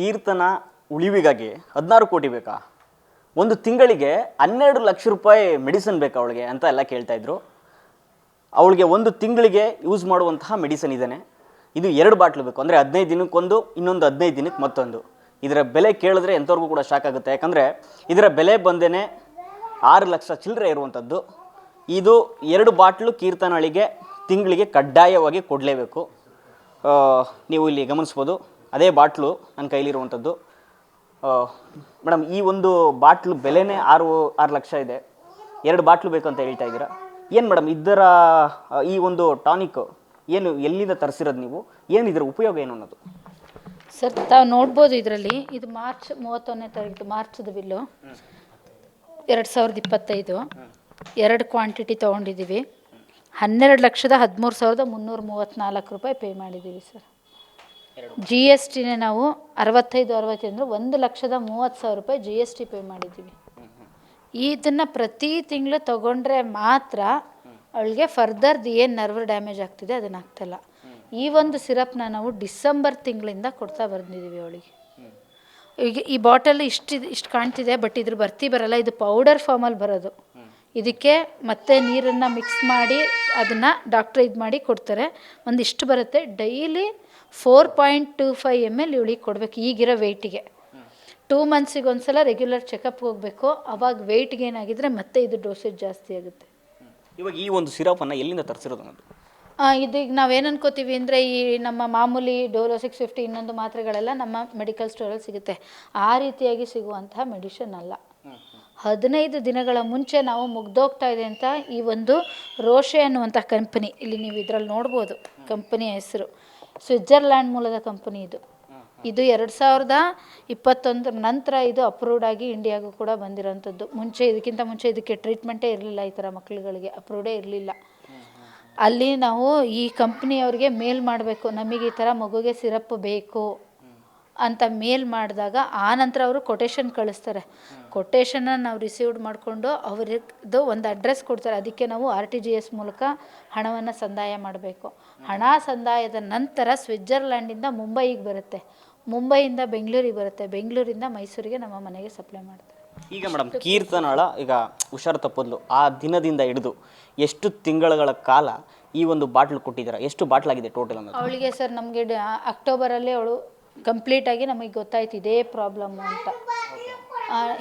ಕೀರ್ತನ ಉಳಿವಿಗಾಗಿ ಹದಿನಾರು ಕೋಟಿ ಬೇಕಾ? ಒಂದು ತಿಂಗಳಿಗೆ ಹನ್ನೆರಡು ಲಕ್ಷ ರೂಪಾಯಿ ಮೆಡಿಸನ್ ಬೇಕಾ ಅವಳಿಗೆ ಅಂತ ಎಲ್ಲ ಕೇಳ್ತಾ ಇದ್ರು. ಅವಳಿಗೆ ಒಂದು ತಿಂಗಳಿಗೆ ಯೂಸ್ ಮಾಡುವಂತಹ ಮೆಡಿಸನ್ ಇದ್ದಾನೆ ಇದು ಎರಡು ಬಾಟ್ಲು ಬೇಕು, ಅಂದರೆ ಹದಿನೈದು ದಿನಕ್ಕೊಂದು, ಇನ್ನೊಂದು ಹದಿನೈದು ದಿನಕ್ಕೆ ಮತ್ತೊಂದು. ಇದರ ಬೆಲೆ ಕೇಳಿದ್ರೆ ಎಂಥವ್ರಿಗೂ ಕೂಡ ಶಾಕ್ ಆಗುತ್ತೆ. ಯಾಕಂದರೆ ಇದರ ಬೆಲೆ ಬಂದೇನೆ ಆರು ಲಕ್ಷ ಚಿಲ್ಲರೆ ಇರುವಂಥದ್ದು. ಇದು ಎರಡು ಬಾಟ್ಲು ಕೀರ್ತನಳಿಗೆ ತಿಂಗಳಿಗೆ ಕಡ್ಡಾಯವಾಗಿ ಕೊಡಲೇಬೇಕು. ನೀವು ಇಲ್ಲಿ ಗಮನಿಸ್ಬೋದು. ಅದೇ ಬಾಟ್ಲು ನನ್ನ ಕೈಲಿರುವಂಥದ್ದು. ಮೇಡಮ್, ಈ ಒಂದು ಬಾಟ್ಲು ಬೆಲೆನೇ ಆರು ಆರು ಲಕ್ಷ ಇದೆ. ಎರಡು ಬಾಟ್ಲು ಬೇಕು ಅಂತ ಹೇಳ್ತಾ ಇದ್ದೀರಾ? ಏನು ಮೇಡಮ್, ಇದರ ಈ ಒಂದು ಟಾನಿಕ್ ಏನು ಎಲ್ಲಿಂದ ತರಿಸಿರೋದು ನೀವು? ಏನು ಇದರ ಉಪಯೋಗ ಏನು ಅನ್ನೋದು? ಸರ್, ತಾವು ನೋಡ್ಬೋದು ಇದರಲ್ಲಿ, ಇದು ಮಾರ್ಚ್ ಮೂವತ್ತೊಂದನೇ ತಾರೀಕು, ಮಾರ್ಚ್ದು ಬಿಲ್ಲು. ಎರಡು ಸಾವಿರದ ಇಪ್ಪತ್ತೈದು. ಎರಡು ಕ್ವಾಂಟಿಟಿ ತೊಗೊಂಡಿದ್ದೀವಿ. ಹನ್ನೆರಡು ಲಕ್ಷದ ಹದಿಮೂರು ಸಾವಿರದ ಮುನ್ನೂರ ಮೂವತ್ತ್ನಾಲ್ಕು ರೂಪಾಯಿ ಪೇ ಮಾಡಿದ್ದೀವಿ ಸರ್. ಜಿ ಎಸ್ ಟಿನೇ ನಾವು ಅರವತ್ತೈದು ಅರವತ್ತೈದು ಅಂದರೆ ಒಂದು ಲಕ್ಷದ ಮೂವತ್ತು ಸಾವಿರ ರೂಪಾಯಿ ಜಿ ಎಸ್ ಟಿ ಪೇ ಮಾಡಿದ್ದೀವಿ. ಇದನ್ನು ಪ್ರತಿ ತಿಂಗಳು ತಗೊಂಡ್ರೆ ಮಾತ್ರ ಅವಳಿಗೆ ಫರ್ದರ್ದು ಏನು ನರ್ವ್ ಡ್ಯಾಮೇಜ್ ಆಗ್ತಿದೆ ಅದನ್ನು ಆಗ್ತಾಯಿಲ್ಲ ಈ ಒಂದು ಸಿರಪ್ನ ನಾವು ಡಿಸೆಂಬರ್ ತಿಂಗಳಿಂದ ಕೊಡ್ತಾ ಬಂದಿದ್ದೀವಿ ಅವಳಿಗೆ. ಈಗ ಈ ಬಾಟಲ್ ಇಷ್ಟು ಇಷ್ಟು ಕಾಣ್ತಿದೆ ಬಟ್ ಇದ್ರ ಬರ್ತಿ ಬರಲ್ಲ. ಇದು ಪೌಡರ್ ಫಾರ್ಮಲ್ಲಿ ಬರೋದು. ಇದಕ್ಕೆ ಮತ್ತೆ ನೀರನ್ನು ಮಿಕ್ಸ್ ಮಾಡಿ ಅದನ್ನು ಡಾಕ್ಟ್ರ್ ಇದು ಮಾಡಿ ಕೊಡ್ತಾರೆ. ಒಂದಿಷ್ಟು ಬರುತ್ತೆ. Daily four point two five M L ಇವಳಿಗೆ ಕೊಡಬೇಕು ಈಗಿರೋ ವೆಯ್ಟಿಗೆ ಟೂ ಮಂತ್ಸಿಗೆ ಒಂದ್ಸಲ ರೆಗ್ಯುಲರ್ ಚೆಕಪ್ಗೆ ಹೋಗಬೇಕು ಅವಾಗ ವೆಯ್ಟ್ಗೆ ಏನಾಗಿದ್ರೆ ಮತ್ತೆ ಇದು ಡೋಸೇಜ್ ಜಾಸ್ತಿ ಆಗುತ್ತೆ. ಇವಾಗ ಈ ಒಂದು ಸಿರಪನ್ನು ಎಲ್ಲಿಂದ ತರಿಸಿರೋದು ಅನ್ನೋದು? ಇದು ಇದೀಗ ನಾವೇನು ಅನ್ಕೋತೀವಿ ಅಂದರೆ ಈ ನಮ್ಮ ಮಾಮೂಲಿ ಡೋಲೋ ಸಿಕ್ಸ್ ಫಿಫ್ಟಿ ಇನ್ನೊಂದು ಮಾತ್ರೆಗಳೆಲ್ಲ ನಮ್ಮ ಮೆಡಿಕಲ್ ಸ್ಟೋರಲ್ಲಿ ಸಿಗುತ್ತೆ. ಆ ರೀತಿಯಾಗಿ ಸಿಗುವಂತಹ ಮೆಡಿಷನ್ ಅಲ್ಲ. ಹದಿನೈದು ದಿನಗಳ ಮುಂಚೆ ನಾವು ಮುಗ್ದೋಗ್ತಾ ಇದೆ ಅಂತ ಈ ಒಂದು ರೋಷೆ ಅನ್ನುವಂಥ ಕಂಪನಿ ಇಲ್ಲಿ ನೀವು ಇದರಲ್ಲಿ ನೋಡ್ಬೋದು ಕಂಪನಿಯ ಹೆಸರು. ಸ್ವಿಟ್ಜರ್ಲ್ಯಾಂಡ್ ಮೂಲದ ಕಂಪನಿ ಇದು. ಇದು ಎರಡು ಸಾವಿರದ ಇಪ್ಪತ್ತೊಂದರ ನಂತರ ಇದು ಅಪ್ರೂವ್ಡ್ ಆಗಿ ಇಂಡಿಯಾಗೂ ಕೂಡ ಬಂದಿರೋಂಥದ್ದು. ಮುಂಚೆ ಇದಕ್ಕಿಂತ ಮುಂಚೆ ಇದಕ್ಕೆ ಟ್ರೀಟ್ಮೆಂಟೇ ಇರಲಿಲ್ಲ ಈ ಥರ ಮಕ್ಕಳುಗಳಿಗೆ ಅಪ್ರೂವ್ಡೇ ಇರಲಿಲ್ಲ. ಅಲ್ಲಿ ನಾವು ಈ ಕಂಪ್ನಿಯವ್ರಿಗೆ ಮೇಲ್ ಮಾಡಬೇಕು. ನಮಗೆ ಈ ಥರ ಮಗುಗೆ ಸಿರಪ್ ಬೇಕು. ಅಂತ ಮೇಲ್ ಮಾಡಿದಾಗ ಆ ನಂತರ ಅವರು ಕೊಟೇಶನ್ ಕಳಿಸ್ತಾರೆ. ಕೊಟೇಶನ್ನ ನಾವು ರಿಸೀವ್ಡ್ ಮಾಡಿಕೊಂಡು ಅವ್ರದ್ದು ಒಂದು ಅಡ್ರೆಸ್ ಕೊಡ್ತಾರೆ. ಅದಕ್ಕೆ ನಾವು ಆರ್ ಟಿ ಜಿ ಎಸ್ ಮೂಲಕ ಹಣವನ್ನು ಸಂದಾಯ ಮಾಡಬೇಕು. ಹಣ ಸಂದಾಯದ ನಂತರ ಸ್ವಿಟ್ಜರ್ಲ್ಯಾಂಡಿಂದ ಮುಂಬೈಗೆ ಬರುತ್ತೆ. ಮುಂಬೈಯಿಂದ ಬೆಂಗಳೂರಿಗೆ ಬರುತ್ತೆ. ಬೆಂಗಳೂರಿಂದ ಮೈಸೂರಿಗೆ ನಮ್ಮ ಮನೆಗೆ ಸಪ್ಲೈ ಮಾಡ್ತಾರೆ. ಈಗ ಮೇಡಮ್ ಕೀರ್ತನಾಳ ಈಗ ಹುಷಾರು ತಪ್ಪದ್ಲು. ಆ ದಿನದಿಂದ ಹಿಡಿದು ಎಷ್ಟು ತಿಂಗಳುಗಳ ಕಾಲ ಈ ಒಂದು ಬಾಟ್ಲು ಕೊಟ್ಟಿದ್ದೀರಾ? ಎಷ್ಟು ಬಾಟ್ಲಾಗಿದೆ ಟೋಟಲ್ ಅವಳಿಗೆ ಸರ್ ನಮಗೆ ಅಕ್ಟೋಬರಲ್ಲೇ ಅವಳು ಕಂಪ್ಲೀಟಾಗಿ ನಮಗೆ ಗೊತ್ತಾಯ್ತು ಇದೇ ಪ್ರಾಬ್ಲಮ್ಮು ಅಂತ.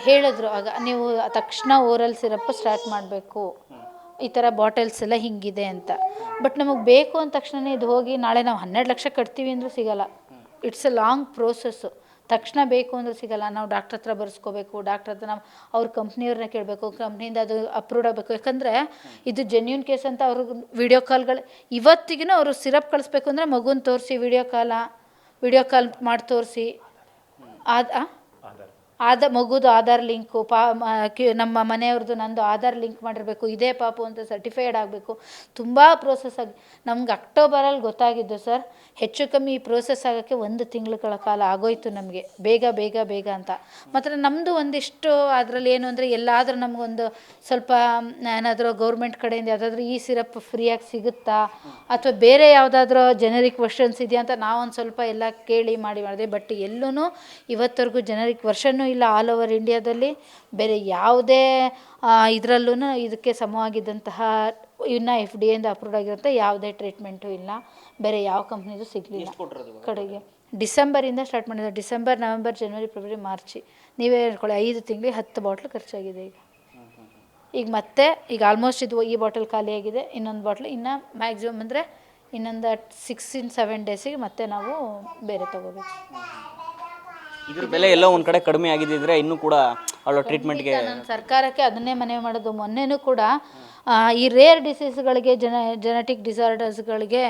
ಹೇಳಿದ್ರು. ಆಗ ನೀವು ತಕ್ಷಣ ಓರಲ್ ಸಿರಪ್ ಸ್ಟಾರ್ಟ್ ಮಾಡಬೇಕು. ಈ ಥರ ಬಾಟಲ್ಸ್ ಎಲ್ಲ ಹಿಂಗಿದೆ ಅಂತ. ಬಟ್ ನಮಗೆ ಬೇಕು ಅಂದ ತಕ್ಷಣ ಇದು ಹೋಗಿ ನಾಳೆ ನಾವು ಹನ್ನೆರಡು ಲಕ್ಷ ಕಟ್ತೀವಿ ಅಂದರೂ ಸಿಗಲ್ಲ. ಇಟ್ಸ್ ಎ ಲಾಂಗ್ ಪ್ರೋಸೆಸ್ಸು ತಕ್ಷಣ ಬೇಕು ಅಂದ್ರೆ ಸಿಗಲ್ಲ. ನಾವು ಡಾಕ್ಟ್ರ್ ಹತ್ರ ಬರ್ಸ್ಕೋಬೇಕು ಡಾಕ್ಟ್ರ್ ಹತ್ರ ನಾವು ಅವ್ರ ಕಂಪ್ನಿಯವ್ರನ್ನ ಕೇಳಬೇಕು ಕಂಪ್ನಿಯಿಂದ ಅದು ಅಪ್ರೂವ್ಡ್ ಆಗಬೇಕು. ಯಾಕಂದರೆ ಇದು ಜೆನ್ಯೂನ್ ಕೇಸ್ ಅಂತ ಅವ್ರಿಗೆ ವಿಡಿಯೋ ಕಾಲ್ಗಳು ಇವತ್ತಿಗೂ ಅವರು ಸಿರಪ್ ಕಳಿಸ್ಬೇಕು ಅಂದರೆ ಮಗುನ ತೋರಿಸಿ ವಿಡಿಯೋ ಕಾಲ ವಿಡಿಯೋ ಕಾಲ್ ಮಾಡಿ ತೋರಿಸಿ. ಆದ ಆದ ಮಗುದು ಆಧಾರ್ ಲಿಂಕು, ಪಾ ನಮ್ಮ ಮನೆಯವ್ರದ್ದು ನಂದು ಆಧಾರ್ ಲಿಂಕ್ ಮಾಡಿರಬೇಕು, ಇದೇ ಪಾಪು ಅಂತ ಸರ್ಟಿಫೈಡ್ ಆಗಬೇಕು. ತುಂಬ ಪ್ರೋಸೆಸ್ ಆಗಿ, ನಮ್ಗೆ ಅಕ್ಟೋಬರಲ್ಲಿ ಗೊತ್ತಾಗಿದ್ದು ಸರ್, ಹೆಚ್ಚು ಕಮ್ಮಿ ಈ ಪ್ರೋಸೆಸ್ ಆಗೋಕ್ಕೆ ಒಂದು ತಿಂಗಳುಗಳ ಕಾಲ ಆಗೋಯ್ತು ನಮಗೆ, ಬೇಗ ಬೇಗ ಬೇಗ ಅಂತ. ಮಾತ್ರ ನಮ್ಮದು ಒಂದಿಷ್ಟು ಅದರಲ್ಲಿ ಏನು ಅಂದರೆ ಎಲ್ಲಾದರೂ ನಮಗೊಂದು ಸ್ವಲ್ಪ ಏನಾದರೂ ಗೌರ್ಮೆಂಟ್ ಕಡೆಯಿಂದ ಯಾವುದಾದ್ರೂ ಈ ಸಿರಪ್ ಫ್ರೀಯಾಗಿ ಸಿಗುತ್ತಾ? ಅಥವಾ ಬೇರೆ ಯಾವುದಾದ್ರೂ ಜನರಿಕ್ ವರ್ಷನ್ಸ್ ಇದೆಯಾ ಅಂತ ನಾವೊಂದು ಸ್ವಲ್ಪ ಎಲ್ಲ ಕೇಳಿ ಮಾಡಿ ಮಾಡಿದೆ ಬಟ್ ಎಲ್ಲೂ ಇವತ್ತವರೆಗೂ ಜನರಿಕ್ ವರ್ಷನ್ನೂ ಇಲ್ಲ ಆಲ್ ಓವರ್ ಇಂಡಿಯಾದಲ್ಲಿ ಬೇರೆ ಯಾವುದೇ ಇದರಲ್ಲೂ ಇದಕ್ಕೆ ಸಮವಾಗಿದ್ದಂತಹ ಇನ್ನು ಎಫ್ ಡಿ ಎಯಿಂದ ಅಪ್ರೂವ್ಡ್ ಆಗಿರೋಂಥ ಯಾವುದೇ ಟ್ರೀಟ್ಮೆಂಟು ಇಲ್ಲ. ಬೇರೆ ಯಾವ ಕಂಪ್ನಿದು ಸಿಗಲಿಲ್ಲ. ಕಡೆಗೆ. ಡಿಸೆಂಬರಿಂದ ಸ್ಟಾರ್ಟ್ ಮಾಡಿದ್ರು. ಡಿಸೆಂಬರ್ ನವೆಂಬರ್ ಜನವರಿ ಫೆಬ್ರವರಿ ಮಾರ್ಚಿ. ನೀವೇ ಹೇಳ್ಕೊಳ್ಳಿ ಐದು ತಿಂಗಳಿಗೆ ಹತ್ತು ಬಾಟ್ಲು ಖರ್ಚಾಗಿದೆ ಈಗ. ಈಗ ಮತ್ತೆ ಈಗ ಆಲ್ಮೋಸ್ಟ್ ಇದು ಈ ಬಾಟಲ್ ಖಾಲಿಯಾಗಿದೆ ಇನ್ನೊಂದು ಬಾಟ್ಲು ಇನ್ನು ಮ್ಯಾಕ್ಸಿಮಮ್ ಅಂದರೆ ಇನ್ನೊಂದು ಸಿಕ್ಸ್ ಇನ್ ಸೆವೆನ್ ಡೇಸಿಗೆ ಮತ್ತೆ ನಾವು ಬೇರೆ ತಗೋಬೇಕು. ಇದ್ರ ಬೆಲೆ ಎಲ್ಲ ಒಂದು ಕಡೆ ಕಡಿಮೆ ಆಗಿದ್ದಿದ್ರೆ ಇನ್ನು ಕೂಡ ಅವಳ ಟ್ರೀಟ್ಮೆಂಟ್ಗೆ ನಾನು ಸರ್ಕಾರಕ್ಕೆ ಅದನ್ನೇ ಮನವಿ ಮಾಡೋದು. ಮೊನ್ನೆನೂ ಕೂಡ ಆ, ಈ ರೇರ್ ಡಿಸೀಸ್ಗಳಿಗೆ ಜನ ಜೆನೆಟಿಕ್ ಡಿಸಾರ್ಡರ್ಸ್ಗಳಿಗೆ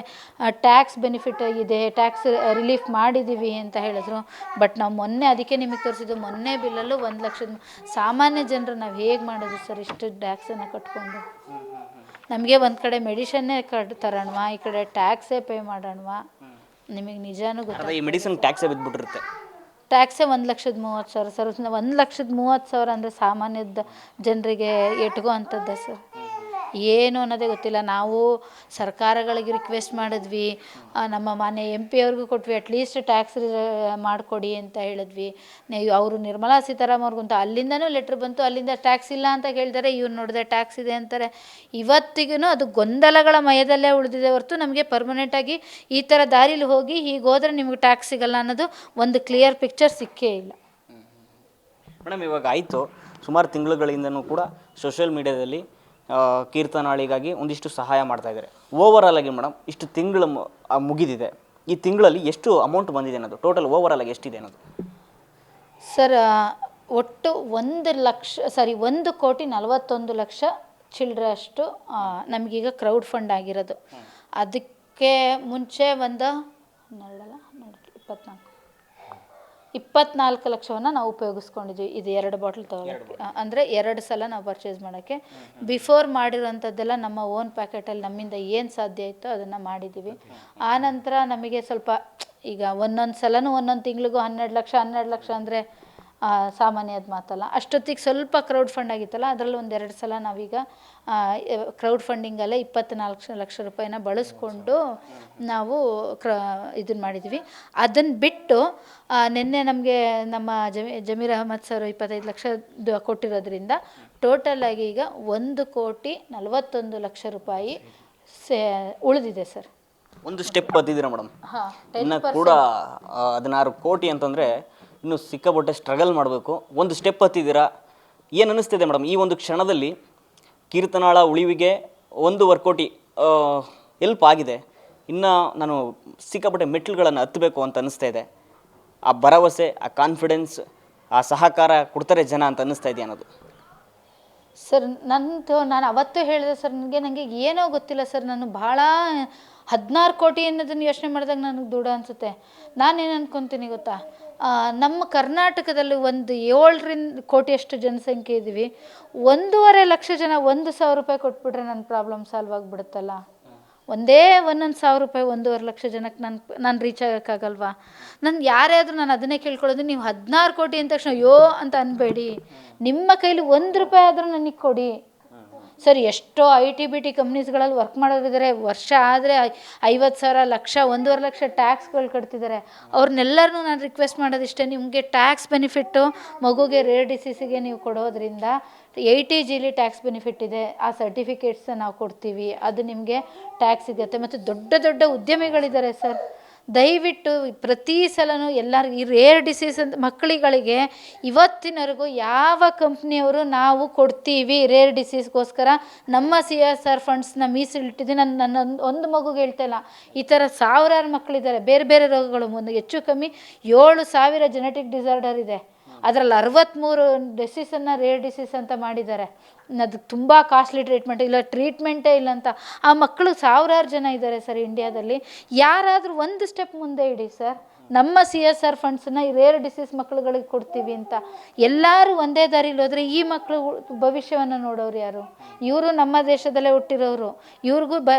ಟ್ಯಾಕ್ಸ್ ಬೆನಿಫಿಟ್ ಇದೆ ಟ್ಯಾಕ್ಸ್ ರಿಲೀಫ್ ಮಾಡಿದ್ದೀವಿ ಅಂತ ಹೇಳಿದ್ರು. ಬಟ್ ನಾವು ಮೊನ್ನೆ ಅದಕ್ಕೆ ನಿಮಗೆ ತೋರಿಸಿದ್ದು ಮೊನ್ನೆ ಬಿಲ್ಲಲ್ಲೂ ಒಂದು ಲಕ್ಷದ ಸಾಮಾನ್ಯ ಜನರು ನಾವು ಹೇಗೆ ಮಾಡೋದು ಸರ್ ಇಷ್ಟು ಟ್ಯಾಕ್ಸನ್ನು ಕಟ್ಕೊಂಡು? ನಮಗೆ ಒಂದು ಕಡೆ ಮೆಡಿಷನ್ನೇ ಕಟ್ ತರೋಣವಾ ಈ ಕಡೆ ಟ್ಯಾಕ್ಸೇ ಪೇ ಮಾಡೋಣವಾ? ನಿಮಗೆ ನಿಜಾನೂ ಗೊತ್ತಿಲ್ಲ ಅದೇ ಈ ಮೆಡಿಸಿನ್ ಟ್ಯಾಕ್ಸೇ ಬಿದ್ದುಬಿಟ್ಟಿರುತ್ತೆ ಟ್ಯಾಕ್ಸೇ ಒಂದು ಲಕ್ಷದ ಮೂವತ್ತು ಸಾವಿರ ಸರ್. ಒಂದು ಲಕ್ಷದ ಮೂವತ್ತು ಸಾವಿರ ಅಂದರೆ ಸಾಮಾನ್ಯದ ಜನರಿಗೆ ಎಟ್ಗೋ ಅಂಥದ್ದೇ ಸರ್. ಏನು ಅನ್ನೋದೇ ಗೊತ್ತಿಲ್ಲ. ನಾವು ಸರ್ಕಾರಗಳಿಗೆ ರಿಕ್ವೆಸ್ಟ್ ಮಾಡಿದ್ವಿ. ನಮ್ಮ ಮಾನ್ಯ ಎಂ ಪಿ ಅವ್ರಿಗೂ ಕೊಟ್ವಿ. ಅಟ್ಲೀಸ್ಟ್ ಟ್ಯಾಕ್ಸ್ ಮಾಡಿಕೊಡಿ ಅಂತ ಹೇಳಿದ್ವಿ. ಅವರು ನಿರ್ಮಲಾ ಸೀತಾರಾಮ್ ಅವ್ರಿಗಂತ ಅಲ್ಲಿಂದನೂ ಲೆಟ್ರ್ ಬಂತು. ಅಲ್ಲಿಂದ ಟ್ಯಾಕ್ಸ್ ಇಲ್ಲ ಅಂತ ಹೇಳ್ತಾರೆ ಇವ್ರು ನೋಡಿದೆ ಟ್ಯಾಕ್ಸ್ ಇದೆ ಅಂತಾರೆ. ಇವತ್ತಿಗೂ ಅದು ಗೊಂದಲಗಳ ಮಯದಲ್ಲೇ ಉಳಿದಿದೆ ಹೊರತು ನಮಗೆ ಪರ್ಮನೆಂಟಾಗಿ ಈ ಥರ ದಾರಿಲಿ ಹೋಗಿ ಹೀಗೆ ಹೋದರೆ ನಿಮ್ಗೆ ಟ್ಯಾಕ್ಸ್ ಸಿಗಲ್ಲ ಅನ್ನೋದು ಒಂದು ಕ್ಲಿಯರ್ ಪಿಕ್ಚರ್ ಸಿಕ್ಕೇ ಇಲ್ಲ. ಮೇಡಮ್, ಇವಾಗ ಆಯಿತು. ಸುಮಾರು ತಿಂಗಳುಗಳಿಂದನೂ ಕೂಡ ಸೋಷಿಯಲ್ ಮೀಡಿಯಾದಲ್ಲಿ ಕೀರ್ತನಾಳಿಗಾಗಿ ಒಂದಿಷ್ಟು ಸಹಾಯ ಮಾಡ್ತಾ ಇದ್ದಾರೆ. ಓವರಾಲ್ ಆಗಿ ಮೇಡಮ್ ಇಷ್ಟು ತಿಂಗಳು ಮುಗಿದಿದೆ. ಈ ತಿಂಗಳಲ್ಲಿ ಎಷ್ಟು ಅಮೌಂಟ್ ಬಂದಿದೆ ಅನ್ನೋದು? ಟೋಟಲ್ ಓವರಾಲ್ ಆಗಿ ಎಷ್ಟಿದೆ ಅನ್ನೋದು? ಸರ್ ಒಟ್ಟು ಒಂದು ಲಕ್ಷ ಸಾರಿ ಒಂದು ಕೋಟಿ ನಲವತ್ತೊಂದು ಲಕ್ಷ ಚಿಲ್ಡ್ರಷ್ಟು ನಮಗೀಗ ಕ್ರೌಡ್ ಫಂಡ್ ಆಗಿರೋದು. ಅದಕ್ಕೆ ಮುಂಚೆ ಒಂದು ಹನ್ನೆರಡಲ್ಲ? ಹನ್ನೆರಡು ಇಪ್ಪತ್ನಾಲ್ಕು. ಇಪ್ಪತ್ನಾಲ್ಕು ಲಕ್ಷವನ್ನು ನಾವು ಉಪಯೋಗಿಸ್ಕೊಂಡಿದ್ವಿ ಇದು ಎರಡು ಬಾಟ್ಲ್ ತಗೊಳಕ್ಕೆ. ಅಂದರೆ ಎರಡು ಸಲ ನಾವು ಪರ್ಚೇಸ್ ಮಾಡೋಕ್ಕೆ. ಬಿಫೋರ್ ಮಾಡಿರೋಂಥದ್ದೆಲ್ಲ ನಮ್ಮ ಓನ್ ಪ್ಯಾಕೆಟಲ್ಲಿ ನಮ್ಮಿಂದ ಏನು ಸಾಧ್ಯ ಇತ್ತೋ ಅದನ್ನು ಮಾಡಿದ್ದೀವಿ. ಆನಂತರ ನಮಗೆ ಸ್ವಲ್ಪ ಈಗ ಒಂದೊಂದು ಸಲನೂ ಒಂದೊಂದು ತಿಂಗಳಿಗೂ ಹನ್ನೆರಡು ಲಕ್ಷ ಹನ್ನೆರಡು ಲಕ್ಷ ಅಂದರೆ ಸಾಮಾನ್ಯದ ಮಾತಲ್ಲ. ಅಷ್ಟೊತ್ತಿಗೆ ಸ್ವಲ್ಪ ಕ್ರೌಡ್ ಫಂಡ್ ಆಗಿತ್ತಲ್ಲ ಅದರಲ್ಲಿ ಒಂದೆರಡು ಸಲ ನಾವೀಗ ಕ್ರೌಡ್ ಫಂಡಿಂಗಲ್ಲೇ ಇಪ್ಪತ್ನಾಲ್ಕು ಲಕ್ಷ ರೂಪಾಯಿನ ಬಳಸ್ಕೊಂಡು ನಾವು ಕ್ರ ಇದನ್ನು ಮಾಡಿದ್ವಿ. ಅದನ್ನು ಬಿಟ್ಟು ನಿನ್ನೆ ನಮಗೆ ನಮ್ಮ ಜಮಿ ಜಮೀರ್ ಅಹಮದ್ ಸರ್ ಇಪ್ಪತ್ತೈದು ಲಕ್ಷ ಕೊಟ್ಟಿರೋದ್ರಿಂದ ಟೋಟಲ್ ಆಗಿ ಈಗ ಒಂದು ಕೋಟಿ ನಲವತ್ತೊಂದು ಲಕ್ಷ ರೂಪಾಯಿ ಸೇ ಉಳಿದಿದೆ ಸರ್. ಒಂದು ಸ್ಟೆಪ್ ಬದ್ದಿದ್ದೀರಾ ಮೇಡಮ್ ಇನ್ನು ಕೂಡ ಹದಿನಾರು ಕೋಟಿ ಅಂತಂದರೆ ಇನ್ನು ಸಿಕ್ಕಾಪಟ್ಟೆ ಸ್ಟ್ರಗಲ್ ಮಾಡಬೇಕು. ಒಂದು ಸ್ಟೆಪ್ ಹತ್ತಿದ್ದೀರಾ? ಏನು ಅನ್ನಿಸ್ತಿದೆ ಮೇಡಮ್ ಈ ಒಂದು ಕ್ಷಣದಲ್ಲಿ ಕೀರ್ತನಾಳ ಉಳಿವಿಗೆ ಒಂದು ವರ್ಕೋಟಿ ಎಲ್ಪ್ ಆಗಿದೆ. ಇನ್ನು ನಾನು ಸಿಕ್ಕಾಪಟ್ಟೆ ಮೆಟ್ಲುಗಳನ್ನು ಹತ್ತಬೇಕು ಅಂತ ಅನ್ನಿಸ್ತಾ ಇದೆ. ಆ ಭರವಸೆ, ಆ ಕಾನ್ಫಿಡೆನ್ಸ್ ಆ ಸಹಕಾರ ಕೊಡ್ತಾರೆ ಜನ ಅಂತ ಅನ್ನಿಸ್ತಾ ಇದೆಯಾ ಅನ್ನೋದು? ಸರ್ ನಂದು, ನಾನು ಅವತ್ತು ಹೇಳಿದೆ ಸರ್ ನನಗೆ ನನಗೆ ಏನೋ ಗೊತ್ತಿಲ್ಲ ಸರ್ ನಾನು ಭಾಳ ಹದಿನಾರು ಕೋಟಿ ಅನ್ನೋದನ್ನು ಯೋಚನೆ ಮಾಡಿದಾಗ ನನಗೆ ದೂಡ ಅನಿಸುತ್ತೆ. ನಾನೇನು ಅನ್ಕೊತೀನಿ ಗೊತ್ತಾ? ನಮ್ಮ ಕರ್ನಾಟಕದಲ್ಲಿ ಒಂದು ಏಳರಿಂದ ಕೋಟಿಯಷ್ಟು ಜನಸಂಖ್ಯೆ ಇದ್ದೀವಿ. ಒಂದೂವರೆ ಲಕ್ಷ ಜನ ಒಂದು ಸಾವಿರ ರೂಪಾಯಿ ಕೊಟ್ಬಿಟ್ರೆ ನನ್ನ ಪ್ರಾಬ್ಲಮ್ ಸಾಲ್ವ್ ಆಗಿಬಿಡುತ್ತಲ್ಲ? ಒಂದೇ ಒಂದೊಂದು ಸಾವಿರ ರೂಪಾಯಿ ಒಂದೂವರೆ ಲಕ್ಷ ಜನಕ್ಕೆ ನಾನು ನಾನು ರೀಚ್ ಆಗೋಕ್ಕಾಗಲ್ವಾ? ನಾನು ಯಾರೇ ಆದರೂ ನಾನು ಅದನ್ನೇ ಕೇಳ್ಕೊಳ್ಳೋದು, ನೀವು ಹದಿನಾರು ಕೋಟಿ ಅಂದ ತಕ್ಷಣ ಯೋ ಅಂತ ಅನ್ಬೇಡಿ. ನಿಮ್ಮ ಕೈಲಿ ಒಂದು ರೂಪಾಯಿ ಆದರೂ ನನಗೆ ಕೊಡಿ. ಸರ್, ಎಷ್ಟೋ ಐ ಟಿ ಬಿ ಟಿ ಕಂಪ್ನೀಸ್ಗಳಲ್ಲಿ ವರ್ಕ್ ಮಾಡೋರಿದ್ದಾರೆ. ವರ್ಷ ಆದರೆ ಐವತ್ತು ಸಾವಿರ ಲಕ್ಷ, ಒಂದೂವರೆ ಲಕ್ಷ ಟ್ಯಾಕ್ಸ್ಗಳು ಕಟ್ತಿದ್ದಾರೆ. ಅವ್ರನ್ನೆಲ್ಲರನ್ನೂ ನಾನು ರಿಕ್ವೆಸ್ಟ್ ಮಾಡೋದಿಷ್ಟೇ. ನಿಮಗೆ ಟ್ಯಾಕ್ಸ್ ಬೆನಿಫಿಟ್ಟು ಮಗುಗೆ ರೇರ್ ಡಿಸೀಸಿಗೆ ನೀವು ಕೊಡೋದ್ರಿಂದ ಏಯ್ಟಿ ಜಿಲಿ ಟ್ಯಾಕ್ಸ್ ಬೆನಿಫಿಟ್ ಇದೆ. ಆ ಸರ್ಟಿಫಿಕೇಟ್ಸನ್ನ ನಾವು ಕೊಡ್ತೀವಿ. ಅದು ನಿಮಗೆ ಟ್ಯಾಕ್ಸ್ ಸಿಗುತ್ತೆ. ಮತ್ತು ದೊಡ್ಡ ದೊಡ್ಡ ಉದ್ಯಮಿಗಳಿದ್ದಾರೆ ಸರ್. ದಯವಿಟ್ಟು ಪ್ರತಿ ಸಲನೂ ಎಲ್ಲರಿಗೂ ಈ ರೇರ್ ಡಿಸೀಸ್ ಅಂತ ಮಕ್ಕಳಿಗಳಿಗೆ ಇವತ್ತಿನವರೆಗೂ ಯಾವ ಕಂಪ್ನಿಯವರು ನಾವು ಕೊಡ್ತೀವಿ ರೇರ್ ಡಿಸೀಸ್ಗೋಸ್ಕರ ನಮ್ಮ ಸಿ ಎಸ್ ಆರ್ ಫಂಡ್ಸ್ನ ಮೀಸಲಿಟ್ಟಿದ್ದು ನನ್ನ ನನ್ನ ಒಂದು- ಒಂದು ಮಗುಗೆ ಹೇಳ್ತಾ ಇಲ್ಲ. ಈ ಥರ ಸಾವಿರಾರು ಮಕ್ಕಳಿದ್ದಾರೆ ಬೇರೆ ಬೇರೆ ರೋಗಗಳು ಮುಂದೆ. ಹೆಚ್ಚು ಕಮ್ಮಿ ಏಳು ಸಾವಿರ ಜೆನೆಟಿಕ್ ಡಿಸಾರ್ಡರ್ ಇದೆ. ಅದರಲ್ಲಿ ಅರವತ್ತ್ಮೂರು ಡಿಸೀಸನ್ನು ರೇರ್ ಡಿಸೀಸ್ ಅಂತ ಮಾಡಿದ್ದಾರೆ. ಅದು ತುಂಬ ಕಾಸ್ಟ್ಲಿ ಟ್ರೀಟ್ಮೆಂಟ್ ಇಲ್ಲ ಟ್ರೀಟ್ಮೆಂಟೇ ಇಲ್ಲ ಅಂತ. ಆ ಮಕ್ಕಳು ಸಾವಿರಾರು ಜನ ಇದ್ದಾರೆ ಸರ್ ಇಂಡಿಯಾದಲ್ಲಿ ಯಾರಾದರೂ ಒಂದು ಸ್ಟೆಪ್ ಮುಂದೆ ಇಡಿ ಸರ್ ನಮ್ಮ ಸಿ ಎಸ್ ಆರ್ ಫಂಡ್ಸನ್ನು ರೇರ್ ಡಿಸೀಸ್ ಮಕ್ಕಳುಗಳಿಗೆ ಕೊಡ್ತೀವಿ ಅಂತ. ಎಲ್ಲರೂ ಒಂದೇ ದಾರಿಲಿ ಹೋದರೆ ಈ ಮಕ್ಕಳು ಭವಿಷ್ಯವನ್ನು ನೋಡೋರು ಯಾರು? ಇವರು ನಮ್ಮ ದೇಶದಲ್ಲೇ ಹುಟ್ಟಿರೋರು. ಇವ್ರಿಗೂ ಬ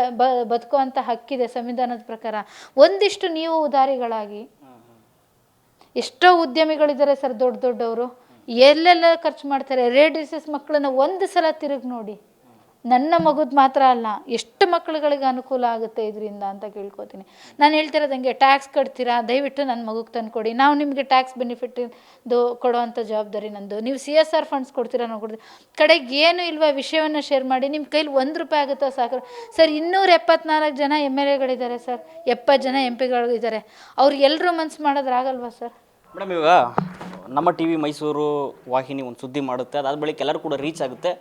ಬದುಕುವಂಥ ಹಕ್ಕಿದೆ ಸಂವಿಧಾನದ ಪ್ರಕಾರ. ಒಂದಿಷ್ಟು ನೀವು ಉದಾರಿಗಳಾಗಿ ಎಷ್ಟೋ ಉದ್ಯಮಿಗಳಿದ್ದಾರೆ ಸರ್ ದೊಡ್ಡ ದೊಡ್ಡವರು. ಎಲ್ಲೆಲ್ಲ ಖರ್ಚು ಮಾಡ್ತಾರೆ. ರೇರ್ ಡಿಸೀಸ್ ಮಕ್ಕಳನ್ನ ಒಂದು ಸಲ ತಿರುಗಿ ನೋಡಿ. ನನ್ನ ಮಗುದ್ ಮಾತ್ರ ಅಲ್ಲ, ಎಷ್ಟು ಮಕ್ಕಳುಗಳಿಗೆ ಅನುಕೂಲ ಆಗುತ್ತೆ ಇದರಿಂದ ಅಂತ ಕೇಳ್ಕೊತೀನಿ. ನಾನು ಹೇಳ್ತಿರೋದಂಗೆ ಟ್ಯಾಕ್ಸ್ ಕಟ್ತೀರಾ? ದಯವಿಟ್ಟು ನನ್ನ ಮಗುಗೆ ತಂದು ಕೊಡಿ ನಾವು ನಿಮಗೆ ಟ್ಯಾಕ್ಸ್ ಬೆನಿಫಿಟ್ ದೊ ಕೊಡೋವಂಥ ಜವಾಬ್ದಾರಿ ನಂದು ನೀವು ಸಿ ಎಸ್ ಆರ್ ಫಂಡ್ಸ್ ಕೊಡ್ತೀರಾ ನಾವು ಕೊಡ್ತೀವಿ ಕಡೆಗೆ ಏನು ಇಲ್ವಾ ವಿಷಯವನ್ನು ಶೇರ್ ಮಾಡಿ ನಿಮ್ಮ ಕೈಲಿ ಒಂದು ರೂಪಾಯಿ ಆಗುತ್ತೋ ಸಾಕು. ಸರ್, ಇನ್ನೂರ ಎಪ್ಪತ್ನಾಲ್ಕು ಜನ ಎಂ ಎಲ್ ಎಗಳಿದ್ದಾರೆ ಸರ್. ಎಪ್ಪತ್ತು ಜನ ಎಂ ಪಿಗಳಿದ್ದಾರೆ ಅವ್ರು ಎಲ್ಲರೂ ಮನ್ಸು ಮಾಡೋದ್ರಾಗಲ್ವಾ ಸರ್? ಮೇಡಮ್ ಇವಾಗ ನಮ್ಮ ಟಿ ವಿ ಮೈಸೂರು ವಾಹಿನಿ ಒಂದು ಸುದ್ದಿ ಮಾಡುತ್ತೆ ಅದಾದ ಬಳಿಕ ಎಲ್ಲರೂ ಕೂಡ ರೀಚ್ ಆಗುತ್ತೆ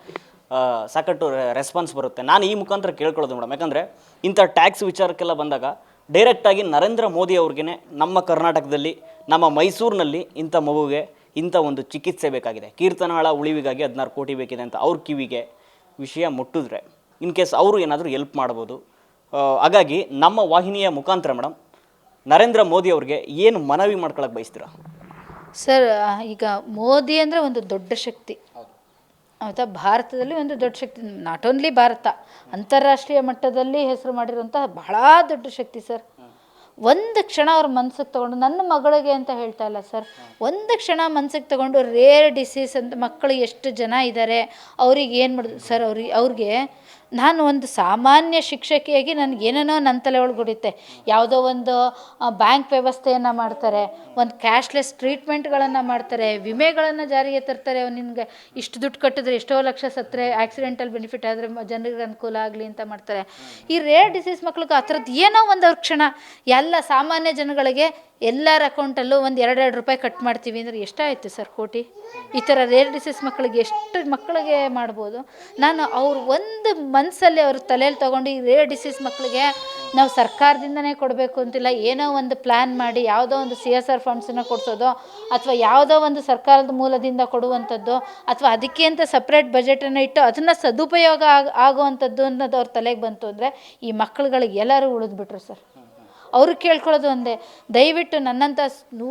ಆ, ಸಾಕಷ್ಟು ರೆಸ್ಪಾನ್ಸ್ ಬರುತ್ತೆ. ನಾನು ಈ ಮುಖಾಂತರ ಕೇಳ್ಕೊಳ್ಳೋದು ಮೇಡಮ್ ಯಾಕಂದರೆ ಇಂಥ ಟ್ಯಾಕ್ಸ್ ವಿಚಾರಕ್ಕೆಲ್ಲ ಬಂದಾಗ ಡೈರೆಕ್ಟಾಗಿ ನರೇಂದ್ರ ಮೋದಿ ಅವ್ರಿಗೇ ನಮ್ಮ ಕರ್ನಾಟಕದಲ್ಲಿ ನಮ್ಮ ಮೈಸೂರಿನಲ್ಲಿ ಇಂಥ ಮಗುಗೆ ಇಂಥ ಒಂದು ಚಿಕಿತ್ಸೆ ಬೇಕಾಗಿದೆ. ಕೀರ್ತನಾಳ ಉಳಿವಿಗಾಗಿ ಹದಿನಾರು ಕೋಟಿ ಬೇಕಿದೆ ಅಂತ ಅವ್ರ ಕಿವಿಗೆ ವಿಷಯ ಮುಟ್ಟಿದ್ರೆ ಇನ್ ಕೇಸ್ ಅವರು ಏನಾದರೂ ಎಲ್ಪ್ ಮಾಡ್ಬೋದು. ಹಾಗಾಗಿ ನಮ್ಮ ವಾಹಿನಿಯ ಮುಖಾಂತರ ಮೇಡಮ್ ನರೇಂದ್ರ ಮೋದಿ ಅವ್ರಿಗೆ ಏನು ಮನವಿ ಮಾಡ್ಕೊಳಕ್ಕೆ ಬಯಸ್ತೀರಾ? ಸರ್ ಈಗ ಮೋದಿ ಅಂದರೆ ಒಂದು ದೊಡ್ಡ ಶಕ್ತಿ. ಹೌದಾ. ಭಾರತದಲ್ಲಿ ಒಂದು ದೊಡ್ಡ ಶಕ್ತಿ. ನಾಟ್ ಓನ್ಲಿ ಭಾರತ ಅಂತಾರಾಷ್ಟ್ರೀಯ ಮಟ್ಟದಲ್ಲಿ ಹೆಸರು ಮಾಡಿರುವಂತಹ ಬಹಳ ದೊಡ್ಡ ಶಕ್ತಿ ಸರ್. ಒಂದು ಕ್ಷಣ ಅವ್ರ ಮನ್ಸಿಗೆ ತಗೊಂಡು ನನ್ನ ಮಗಳಿಗೆ ಅಂತ ಹೇಳ್ತಾ ಇಲ್ಲ ಸರ್. ಒಂದು ಕ್ಷಣ ಮನ್ಸಿಗೆ ತಗೊಂಡು ರೇರ್ ಡಿಸೀಸ್ ಅಂತ ಮಕ್ಕಳು ಎಷ್ಟು ಜನ ಇದ್ದಾರೆ ಅವ್ರಿಗೆ ಏನು ಮಾಡೋದು? ಸರ್ ಅವ್ರಿಗೆ ಅವ್ರಿಗೆ ನಾನು ಒಂದು ಸಾಮಾನ್ಯ ಶಿಕ್ಷಕಿಯಾಗಿ ನನಗೆ ಏನೇನೋ ನನ್ನ ತಲೆ ಒಳಗೆ ಹೊಡಿತೆ ಯಾವುದೋ ಒಂದು ಬ್ಯಾಂಕ್ ವ್ಯವಸ್ಥೆಯನ್ನು ಮಾಡ್ತಾರೆ, ಒಂದು ಕ್ಯಾಶ್ಲೆಸ್ ಟ್ರೀಟ್ಮೆಂಟ್ಗಳನ್ನು ಮಾಡ್ತಾರೆ, ವಿಮೆಗಳನ್ನು ಜಾರಿಗೆ ತರ್ತಾರೆ. ನಿನಗೆ ಇಷ್ಟು ದುಡ್ಡು ಕಟ್ಟಿದ್ರೆ ಎಷ್ಟೋ ಲಕ್ಷ ಸತ್ತರೆ, ಆಕ್ಸಿಡೆಂಟಲ್ ಬೆನಿಫಿಟ್ ಆದರೆ ಜನರಿಗೆ ಅನುಕೂಲ ಆಗಲಿ ಅಂತ ಮಾಡ್ತಾರೆ. ಈ ರೇರ್ ಡಿಸೀಸ್ ಮಕ್ಳಿಗೆ ಆ ಥರದ್ದು ಏನೋ ಒಂದು ಕ್ಷಣ, ಎಲ್ಲ ಸಾಮಾನ್ಯ ಜನಗಳಿಗೆ ಎಲ್ಲರ ಅಕೌಂಟಲ್ಲೂ ಒಂದು ಎರಡೆರಡು ರೂಪಾಯಿ ಕಟ್ ಮಾಡ್ತೀವಿ ಅಂದರೆ ಎಷ್ಟಾಯಿತು ಸರ್ ಕೋಟಿ? ಈ ಥರ ರೇರ್ ಡಿಸೀಸ್ ಮಕ್ಕಳಿಗೆ ಎಷ್ಟು ಮಕ್ಕಳಿಗೆ ಮಾಡ್ಬೋದು? ನಾನು ಅವ್ರು ಒಂದು ಮನಸ್ಸಲ್ಲಿ ಅವ್ರ ತಲೆಯಲ್ಲಿ ತೊಗೊಂಡು ಈ ಡಿಸೀಸ್ ಮಕ್ಕಳಿಗೆ ನಾವು ಸರ್ಕಾರದಿಂದನೇ ಕೊಡಬೇಕು ಅಂತಿಲ್ಲ. ಏನೋ ಒಂದು ಪ್ಲ್ಯಾನ್ ಮಾಡಿ ಯಾವುದೋ ಒಂದು ಸಿ ಎಸ್ ಆರ್ ಫಂಡ್ಸನ್ನು ಕೊಡಿಸೋದು ಅಥವಾ ಯಾವುದೋ ಒಂದು ಸರ್ಕಾರದ ಮೂಲದಿಂದ ಕೊಡುವಂಥದ್ದು ಅಥವಾ ಅದಕ್ಕೆ ಅಂತ ಸಪ್ರೇಟ್ ಬಜೆಟನ್ನು ಇಟ್ಟು ಅದನ್ನು ಸದುಪಯೋಗ ಆಗ, ಆಗುವಂಥದ್ದು ಅನ್ನೋದು ಅವ್ರ ತಲೆಗೆ ಬಂತು ಅಂದರೆ ಈ ಮಕ್ಕಳುಗಳಿಗೆ ಎಲ್ಲರೂ ಉಳಿದ್ಬಿಟ್ರು ಸರ್. ಅವರು ಕೇಳ್ಕೊಳ್ಳೋದು ಒಂದೇ. ದಯವಿಟ್ಟು ನನ್ನಂಥ ನೂ